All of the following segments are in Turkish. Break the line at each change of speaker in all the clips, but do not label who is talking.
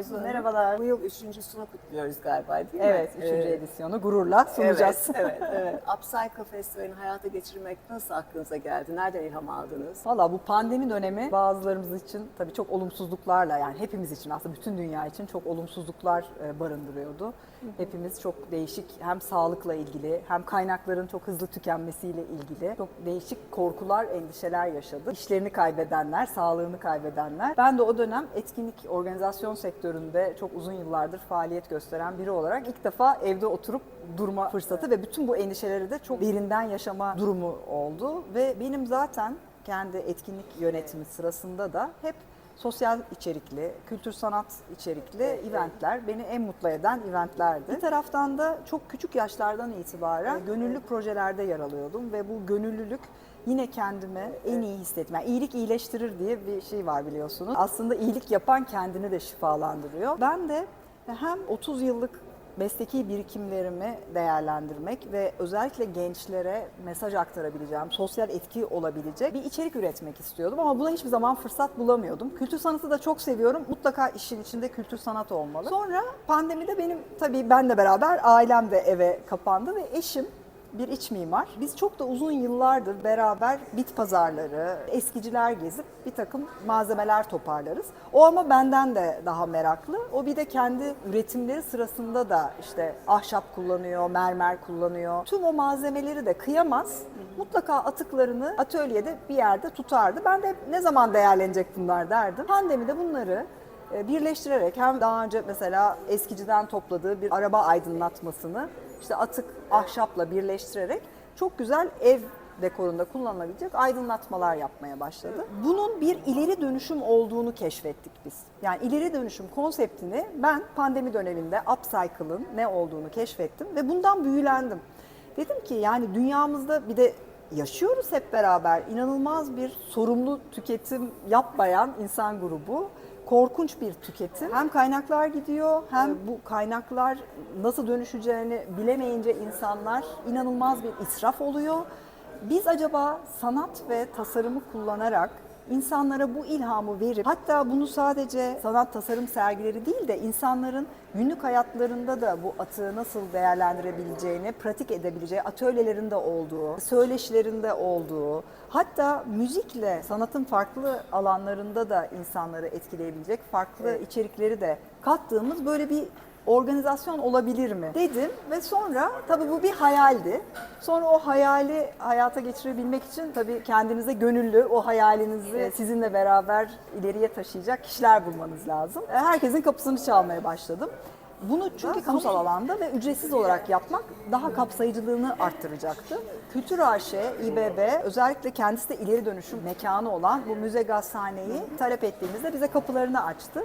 Arzu.
Merhabalar.
Bu yıl üçüncüsünü kutluyoruz galiba değil mi?
Evet, üçüncü
Ee,
edisyonu gururla sunacağız.
Evet, evet, evet. Upcycle Festivali'ni hayata geçirmek nasıl aklınıza geldi? Nereden ilham aldınız?
Valla bu pandemi dönemi bazılarımız için tabii çok olumsuzluklarla yani hepimiz için aslında bütün dünya için çok olumsuzluklar e, barındırıyordu. Hepimiz çok değişik hem sağlıkla ilgili hem kaynakların çok hızlı tükenmesiyle ilgili çok değişik korkular, endişeler yaşadık. İşlerini kaybedenler, sağlığını kaybedenler. Ben de o dönem etkinlik organizasyon sektöründe çok uzun yıllardır faaliyet gösteren biri olarak ilk defa evde oturup durma fırsatı ve bütün bu endişeleri de çok derinden yaşama durumu oldu ve benim zaten kendi etkinlik yönetimi sırasında da hep sosyal içerikli, kültür sanat içerikli eventler beni en mutlu eden eventlerdi. Bir taraftan da çok küçük yaşlardan itibaren gönüllü projelerde yer alıyordum ve bu gönüllülük yine kendimi en iyi hissetme. Yani iyilik iyileştirir diye bir şey var biliyorsunuz. Aslında iyilik yapan kendini de şifalandırıyor. Ben de hem 30 yıllık mesleki birikimlerimi değerlendirmek ve özellikle gençlere mesaj aktarabileceğim, sosyal etki olabilecek bir içerik üretmek istiyordum ama buna hiçbir zaman fırsat bulamıyordum. Kültür sanatı da çok seviyorum. Mutlaka işin içinde kültür sanat olmalı. Sonra pandemide benim tabii benle beraber ailem de eve kapandı ve eşim bir iç mimar. Biz çok da uzun yıllardır beraber bit pazarları, eskiciler gezip bir takım malzemeler toparlarız. O ama benden de daha meraklı. O bir de kendi üretimleri sırasında da işte ahşap kullanıyor, mermer kullanıyor. Tüm o malzemeleri de kıyamaz. Mutlaka atıklarını atölyede bir yerde tutardı. Ben de ne zaman değerlenecek bunlar derdim. Pandemide bunları e, birleştirerek hem daha önce mesela eskiciden topladığı bir araba aydınlatmasını işte atık ahşapla birleştirerek çok güzel ev dekorunda kullanılabilecek aydınlatmalar yapmaya başladı. Bunun bir ileri dönüşüm olduğunu keşfettik biz. Yani ileri dönüşüm konseptini ben pandemi döneminde upcycle'ın ne olduğunu keşfettim ve bundan büyülendim. Dedim ki yani dünyamızda bir de yaşıyoruz hep beraber. İnanılmaz bir sorumlu tüketim yapmayan insan grubu korkunç bir tüketim. Hem kaynaklar gidiyor hem bu kaynaklar nasıl dönüşeceğini bilemeyince insanlar inanılmaz bir israf oluyor. Biz acaba sanat ve tasarımı kullanarak insanlara bu ilhamı verip hatta bunu sadece sanat tasarım sergileri değil de insanların günlük hayatlarında da bu atığı nasıl değerlendirebileceğini, pratik edebileceği atölyelerinde olduğu, söyleşilerinde olduğu, hatta müzikle sanatın farklı alanlarında da insanları etkileyebilecek farklı içerikleri de kattığımız böyle bir organizasyon olabilir mi dedim ve sonra tabii bu bir hayaldi. Sonra o hayali hayata geçirebilmek için tabii kendinize gönüllü o hayalinizi sizinle beraber ileriye taşıyacak kişiler bulmanız lazım. E, Herkesin kapısını çalmaya başladım. Bunu çünkü kamusal alanda ve ücretsiz olarak yapmak daha kapsayıcılığını arttıracaktı. Kültür AŞ, İBB özellikle kendisi de ileri dönüşüm mekanı olan bu müze gazhaneyi talep ettiğimizde bize kapılarını açtı.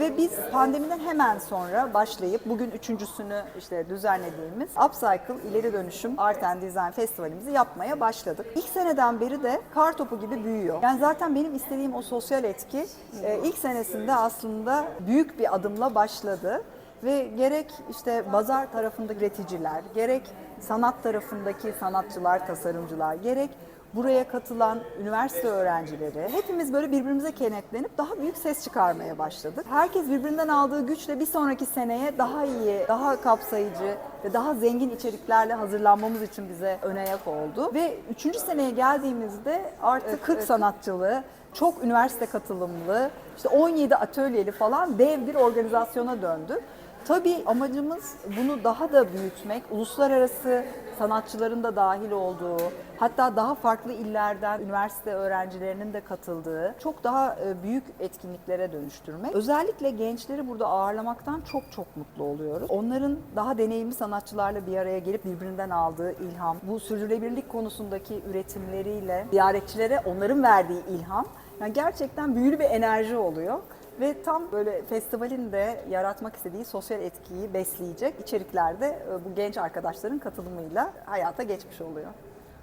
Ve biz pandemiden hemen sonra başlayıp bugün üçüncüsünü işte düzenlediğimiz Upcycle İleri Dönüşüm Art and Design Festivalimizi yapmaya başladık. İlk seneden beri de kar topu gibi büyüyor. Yani zaten benim istediğim o sosyal etki e, ilk senesinde aslında büyük bir adımla başladı. Ve gerek işte bazar tarafındaki üreticiler, gerek sanat tarafındaki sanatçılar, tasarımcılar, gerek buraya katılan üniversite öğrencileri hepimiz böyle birbirimize kenetlenip daha büyük ses çıkarmaya başladık. Herkes birbirinden aldığı güçle bir sonraki seneye daha iyi, daha kapsayıcı ve daha zengin içeriklerle hazırlanmamız için bize ön ayak oldu. Ve üçüncü seneye geldiğimizde artık 40 sanatçılı, çok üniversite katılımlı, işte 17 atölyeli falan dev bir organizasyona döndü. Tabii amacımız bunu daha da büyütmek, uluslararası sanatçıların da dahil olduğu, hatta daha farklı illerden üniversite öğrencilerinin de katıldığı çok daha e, büyük etkinliklere dönüştürmek. Özellikle gençleri burada ağırlamaktan çok çok mutlu oluyoruz. Onların daha deneyimli sanatçılarla bir araya gelip birbirinden aldığı ilham, bu sürdürülebilirlik konusundaki üretimleriyle ziyaretçilere onların verdiği ilham yani gerçekten büyülü bir enerji oluyor. Ve tam böyle festivalin de yaratmak istediği sosyal etkiyi besleyecek içeriklerde e, bu genç arkadaşların katılımıyla hayata geçmiş oluyor.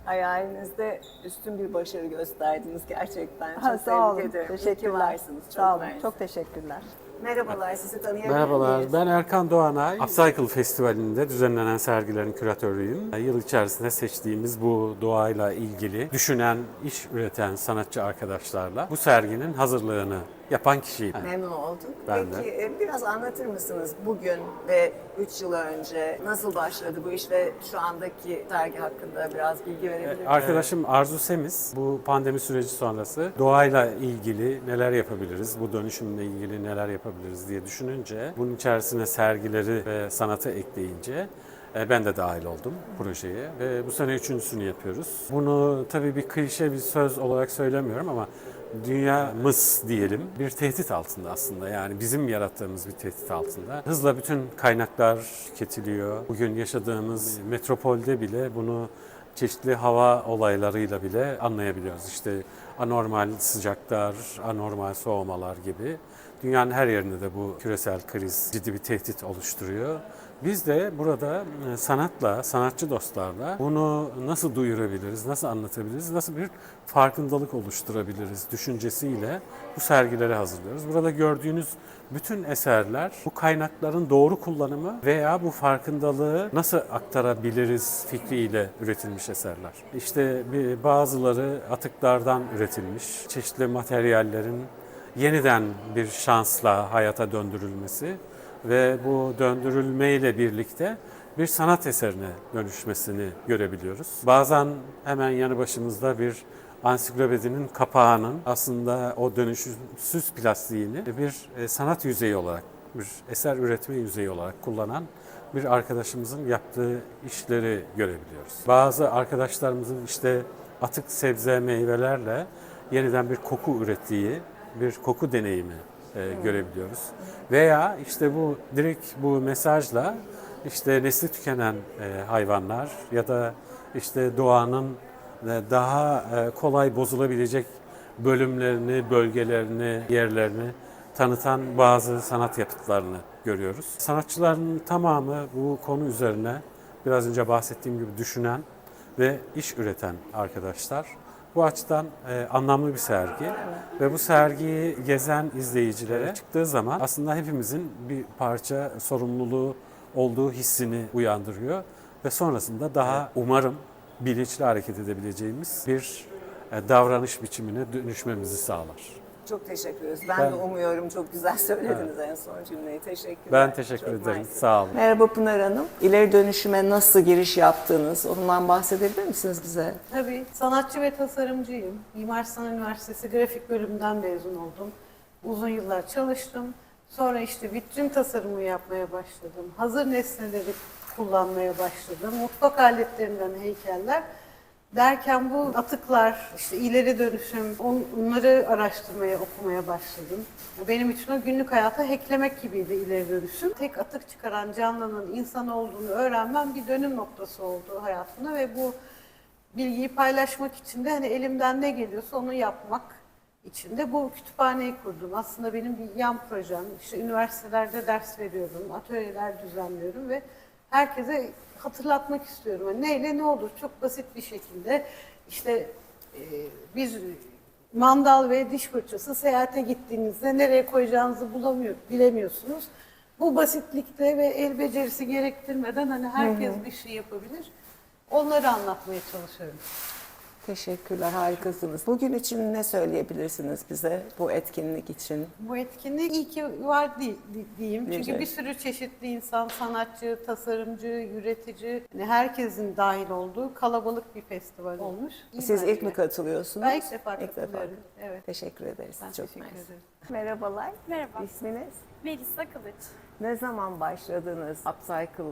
Hayalinizde üstün bir başarı gösterdiniz gerçekten. Çok
Ha, sağ olun.
ederim.
Teşekkürler.
varsınız. Çok
Sağ olun.
mersi.
Çok teşekkürler.
Merhabalar, sizi tanıyabilir
Merhabalar,
miyiz?
ben Erkan Doğanay. Upcycle Festivali'nde düzenlenen sergilerin küratörüyüm. Yıl içerisinde seçtiğimiz bu doğayla ilgili düşünen, iş üreten sanatçı arkadaşlarla bu serginin hazırlığını yapan kişiyim.
Memnun olduk.
Ben
Peki
de.
e, biraz anlatır mısınız bugün ve 3 yıl önce nasıl başladı bu iş ve şu andaki sergi hakkında biraz bilgi verebilir misiniz?
Arkadaşım Arzu Semiz bu pandemi süreci sonrası doğayla ilgili neler yapabiliriz, bu dönüşümle ilgili neler yapabiliriz diye düşününce bunun içerisine sergileri ve sanatı ekleyince e, ben de dahil oldum projeye ve bu sene üçüncüsünü yapıyoruz. Bunu tabii bir klişe bir söz olarak söylemiyorum ama dünyamız diyelim bir tehdit altında aslında yani bizim yarattığımız bir tehdit altında. Hızla bütün kaynaklar tüketiliyor. Bugün yaşadığımız metropolde bile bunu çeşitli hava olaylarıyla bile anlayabiliyoruz. İşte anormal sıcaklar, anormal soğumalar gibi. Dünyanın her yerinde de bu küresel kriz ciddi bir tehdit oluşturuyor. Biz de burada e, sanatla, sanatçı dostlarla bunu nasıl duyurabiliriz, nasıl anlatabiliriz, nasıl bir farkındalık oluşturabiliriz düşüncesiyle bu sergileri hazırlıyoruz. Burada gördüğünüz bütün eserler bu kaynakların doğru kullanımı veya bu farkındalığı nasıl aktarabiliriz fikriyle üretilmiş eserler. İşte bazıları atıklardan üretilmiş, çeşitli materyallerin yeniden bir şansla hayata döndürülmesi ve bu döndürülmeyle birlikte bir sanat eserine dönüşmesini görebiliyoruz. Bazen hemen yanı başımızda bir ansiklopedinin kapağının aslında o dönüşümsüz plastiğini bir e, sanat yüzeyi olarak, bir eser üretme yüzeyi olarak kullanan bir arkadaşımızın yaptığı işleri görebiliyoruz. Bazı arkadaşlarımızın işte atık sebze meyvelerle yeniden bir koku ürettiği bir koku deneyimi e, görebiliyoruz. Veya işte bu direkt bu mesajla işte nesli tükenen e, hayvanlar ya da işte doğanın e, daha e, kolay bozulabilecek bölümlerini, bölgelerini, yerlerini tanıtan bazı sanat yapıtlarını görüyoruz. Sanatçıların tamamı bu konu üzerine biraz önce bahsettiğim gibi düşünen ve iş üreten arkadaşlar. Bu açıdan e, anlamlı bir sergi. Ve bu sergiyi gezen izleyicilere çıktığı zaman aslında hepimizin bir parça sorumluluğu olduğu hissini uyandırıyor. Ve sonrasında daha umarım bilinçli hareket edebileceğimiz bir e, davranış biçimine dönüşmemizi sağlar.
Çok teşekkür ederiz. Ben,
Ben-
de umuyorum çok güzel söylediniz en son cümleyi. Teşekkürler.
Ben teşekkür
Çok
ederim.
mersi.
Sağ olun.
Merhaba Pınar Hanım. İleri dönüşüme nasıl giriş yaptınız? Ondan bahsedebilir misiniz bize?
Tabii sanatçı ve tasarımcıyım. Mimar Sinan Üniversitesi grafik bölümünden mezun oldum. Uzun yıllar çalıştım. Sonra işte vitrin tasarımı yapmaya başladım. Hazır nesneleri kullanmaya başladım. Mutfak aletlerinden heykeller. Derken bu atıklar, işte ileri dönüşüm, on- onları araştırmaya, okumaya başladım. Benim için o günlük hayata hacklemek gibiydi ileri dönüşüm. Tek atık çıkaran canlının insan olduğunu öğrenmem bir dönüm noktası oldu hayatımda ve bu bilgiyi paylaşmak için de hani elimden ne geliyorsa onu yapmak için de bu kütüphaneyi kurdum. Aslında benim bir yan projem. İşte üniversitelerde ders veriyorum, atölyeler düzenliyorum ve herkese hatırlatmak istiyorum. Yani neyle ne olur çok basit bir şekilde işte e, biz mandal ve diş fırçası seyahate gittiğinizde nereye koyacağınızı bulamıyor, bilemiyorsunuz. Bu basitlikte ve el becerisi gerektirmeden hani herkes bir şey yapabilir. Onları anlatmaya çalışıyorum.
Teşekkürler, harikasınız. Bugün için ne söyleyebilirsiniz bize bu etkinlik için?
Bu etkinlik iyi ki var di- di- diyeyim. Çünkü bir sürü çeşitli insan, sanatçı, tasarımcı, üretici, hani herkesin dahil olduğu kalabalık bir festival olmuş. İyi
Siz ilk
bence.
mi katılıyorsunuz?
Ben ilk defa
İlk defa.
katılıyorum. Evet.
Teşekkür ederiz.
Ben
Çok
teşekkür
mersi.
ederim.
Merhabalar.
Merhaba.
İsminiz?
Melisa Kılıç.
Ne zaman başladınız upcycle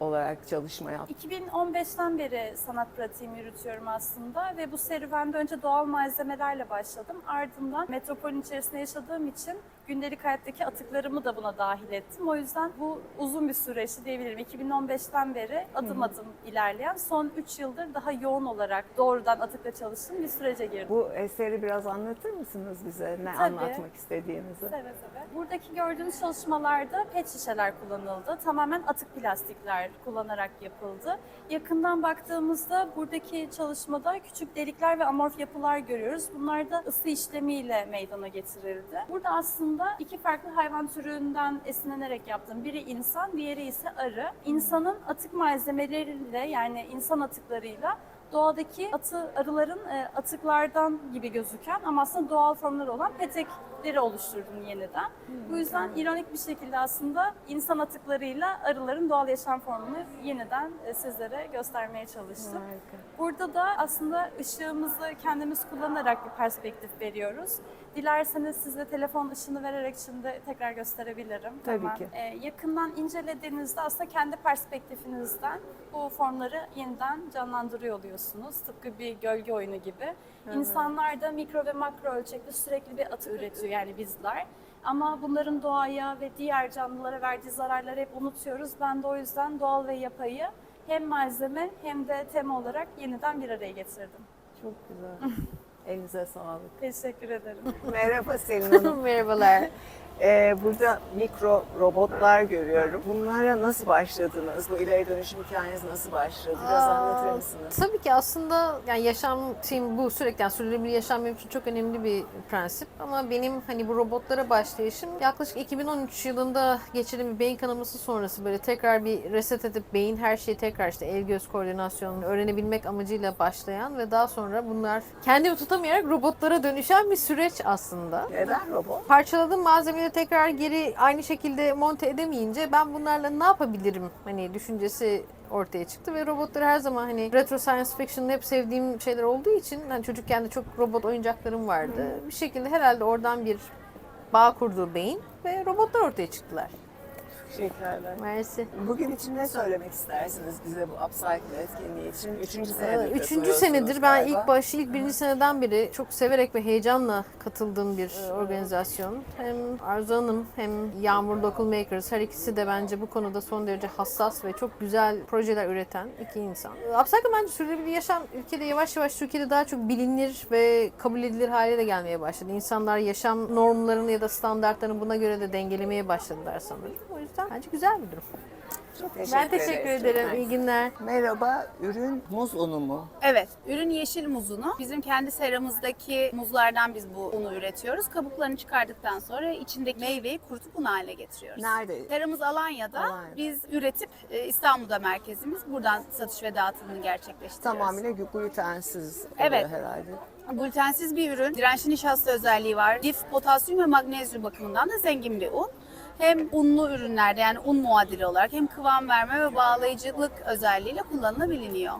olarak çalışma yaptınız?
2015'ten beri sanat pratiğimi yürütüyorum aslında ve bu serüvende önce doğal malzemelerle başladım. Ardından metropolün içerisinde yaşadığım için gündelik hayattaki atıklarımı da buna dahil ettim. O yüzden bu uzun bir süreçti diyebilirim. 2015'ten beri adım adım ilerleyen son 3 yıldır daha yoğun olarak doğrudan atıkla çalıştığım bir sürece girdim.
Bu eseri biraz anlatır mısınız bize? Ne
Tabii.
anlatmak istediğinizi?
Seve seve. Buradaki gördüğünüz çalışmalarda pet şişeler kullanıldı. Tamamen atık plastikler kullanarak yapıldı. Yakından baktığımızda buradaki çalışmada küçük delikler ve amorf yapılar görüyoruz. Bunlar da ısı işlemiyle meydana getirildi. Burada aslında iki farklı hayvan türünden esinlenerek yaptım. Biri insan, diğeri ise arı. İnsanın atık malzemeleriyle yani insan atıklarıyla doğadaki atı, arıların e, atıklardan gibi gözüken ama aslında doğal formları olan petek çiftleri oluşturdum yeniden. Bu yüzden ironik bir şekilde aslında insan atıklarıyla arıların doğal yaşam formunu yeniden e, sizlere göstermeye çalıştım. Burada da aslında ışığımızı kendimiz kullanarak bir perspektif veriyoruz. Dilerseniz size telefon ışını vererek şimdi tekrar gösterebilirim.
Tabii ki.
Ee, yakından incelediğinizde aslında kendi perspektifinizden bu formları yeniden canlandırıyor oluyorsunuz. Tıpkı bir gölge oyunu gibi. İnsanlar da mikro ve makro ölçekte sürekli bir atık üretiyor yani bizler. Ama bunların doğaya ve diğer canlılara verdiği zararları hep unutuyoruz. Ben de o yüzden doğal ve yapayı hem malzeme hem de tema olarak yeniden bir araya getirdim.
Çok güzel. Elinize sağlık.
Teşekkür ederim.
Merhaba Selin Hanım.
Merhabalar.
Ee, burada mikro robotlar görüyorum. Bunlara nasıl başladınız? Bu ileri dönüşüm hikayeniz nasıl başladı? Biraz
Aa,
anlatır mısınız?
Tabii ki aslında yani yaşam tim bu sürekli yani sürdürülebilir yaşam benim için çok önemli bir prensip ama benim hani bu robotlara başlayışım yaklaşık 2013 yılında geçirdiğim bir beyin kanaması sonrası böyle tekrar bir reset edip beyin her şeyi tekrar işte el göz koordinasyonunu öğrenebilmek amacıyla başlayan ve daha sonra bunlar kendimi tutamayarak robotlara dönüşen bir süreç aslında.
Neden robot?
parçaladığım malzemeleri tekrar geri aynı şekilde monte edemeyince ben bunlarla ne yapabilirim hani düşüncesi ortaya çıktı ve robotları her zaman hani retro science fiction'da hep sevdiğim şeyler olduğu için hani çocukken de çok robot oyuncaklarım vardı. Bir şekilde herhalde oradan bir bağ kurduğu beyin ve robotlar ortaya çıktılar.
Teşekkürler.
Mersi.
Bugün için ne söylemek istersiniz bize bu Upcycle etkinliği için? Üçüncü senedir
Üçüncü senedir ben
galiba.
ilk başı ilk birinci seneden beri çok severek ve heyecanla katıldığım bir organizasyon. Hem Arzu Hanım hem Yağmur Local Makers her ikisi de bence bu konuda son derece hassas ve çok güzel projeler üreten iki insan. Upcycle bence sürdürülebilir yaşam ülkede yavaş yavaş Türkiye'de daha çok bilinir ve kabul edilir hale de gelmeye başladı. İnsanlar yaşam normlarını ya da standartlarını buna göre de dengelemeye başladılar sanırım. O yüzden bence güzel bir durum.
Çok teşekkür
Ben teşekkür
ederiz.
ederim. İyi günler.
Merhaba, ürün muz unu mu?
Evet, ürün yeşil muzunu. Bizim kendi seramızdaki muzlardan biz bu unu üretiyoruz. Kabuklarını çıkardıktan sonra içindeki meyveyi kurutup un haline getiriyoruz.
Nerede?
Seramız Alanya'da.
Alanya'da.
Biz üretip e, İstanbul'da merkezimiz. Buradan satış ve dağıtımını gerçekleştiriyoruz.
Tamamıyla glutensiz
Evet.
herhalde.
Glutensiz bir ürün. Dirençli nişasta özelliği var. Lif, potasyum ve magnezyum bakımından da zengin bir un. Hem unlu ürünlerde yani un muadili olarak hem kıvam verme ve bağlayıcılık özelliğiyle kullanılabiliyor.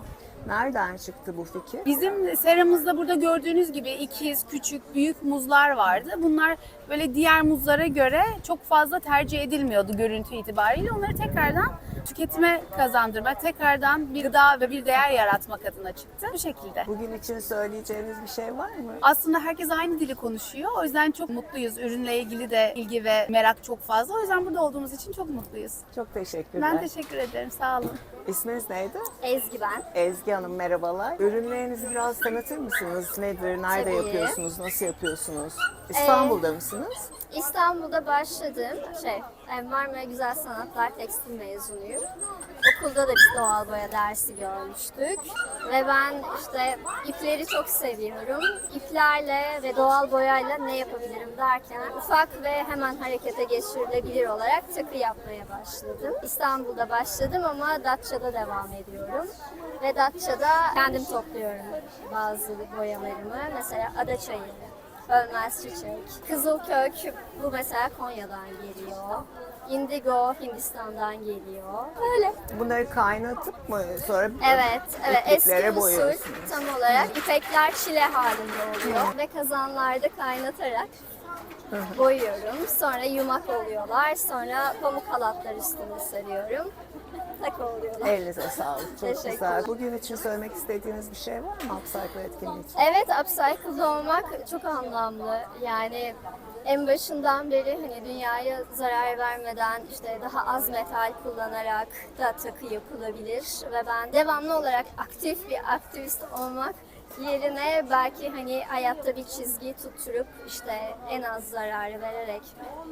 Nereden çıktı bu fikir?
Bizim seramızda burada gördüğünüz gibi ikiz, küçük, büyük muzlar vardı. Bunlar böyle diğer muzlara göre çok fazla tercih edilmiyordu görüntü itibariyle. Onları tekrardan tüketime kazandırmak, tekrardan bir gıda ve bir değer yaratmak adına çıktı. Bu şekilde.
Bugün için söyleyeceğiniz bir şey var mı?
Aslında herkes aynı dili konuşuyor. O yüzden çok mutluyuz. Ürünle ilgili de ilgi ve merak çok fazla. O yüzden burada olduğumuz için çok mutluyuz.
Çok teşekkürler.
Ben teşekkür ederim. Sağ olun.
İsminiz neydi?
Ezgi ben.
Ezgi Hanım merhabalar. Ürünlerinizi biraz tanıtır mısınız? Nedir? Nerede
Tabii.
yapıyorsunuz? Nasıl yapıyorsunuz? İstanbul'da mısınız?
İstanbul'da başladım. Şey, e, Marmara Güzel Sanatlar Tekstil mezunuyum. Okulda da biz doğal boya dersi görmüştük. Ve ben işte ipleri çok seviyorum. İplerle ve doğal boyayla ne yapabilirim derken ufak ve hemen harekete geçirilebilir olarak takı yapmaya başladım. İstanbul'da başladım ama Datça'da devam ediyorum. Ve Datça'da kendim topluyorum bazı boyalarımı. Mesela ada çayı, Ölmez çiçek. Kızılkök bu mesela Konya'dan geliyor. Indigo Hindistan'dan geliyor. Öyle.
Bunları kaynatıp mı sonra
Evet, evet. Eski usul tam olarak ipekler çile halinde oluyor ve kazanlarda kaynatarak boyuyorum. Sonra yumak oluyorlar. Sonra pamuk halatlar üstüne sarıyorum. Oluyorlar.
Elinize sağlık. Çok
Teşekkürler.
güzel. Bugün için söylemek istediğiniz bir şey var mı Upcycle etkinliği için?
Evet, upcycle'da olmak çok anlamlı. Yani en başından beri hani dünyaya zarar vermeden işte daha az metal kullanarak da takı yapılabilir ve ben devamlı olarak aktif bir aktivist olmak yerine belki hani hayatta bir çizgi tutturup işte en az zararı vererek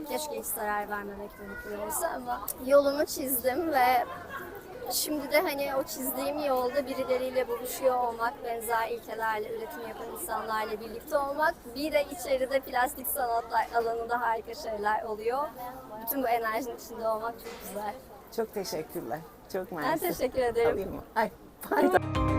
keşke hiç zarar vermemek mümkün olsa ama yolumu çizdim ve Şimdi de hani o çizdiğim yolda birileriyle buluşuyor olmak, benzer ilkelerle üretim yapan insanlarla birlikte olmak, bir de içeride plastik sanatlar alanında harika şeyler oluyor. Bütün bu enerjinin içinde olmak çok güzel.
Çok teşekkürler. Çok
Ben
mersi.
teşekkür ederim.
Alayım mı? Ay, pardon.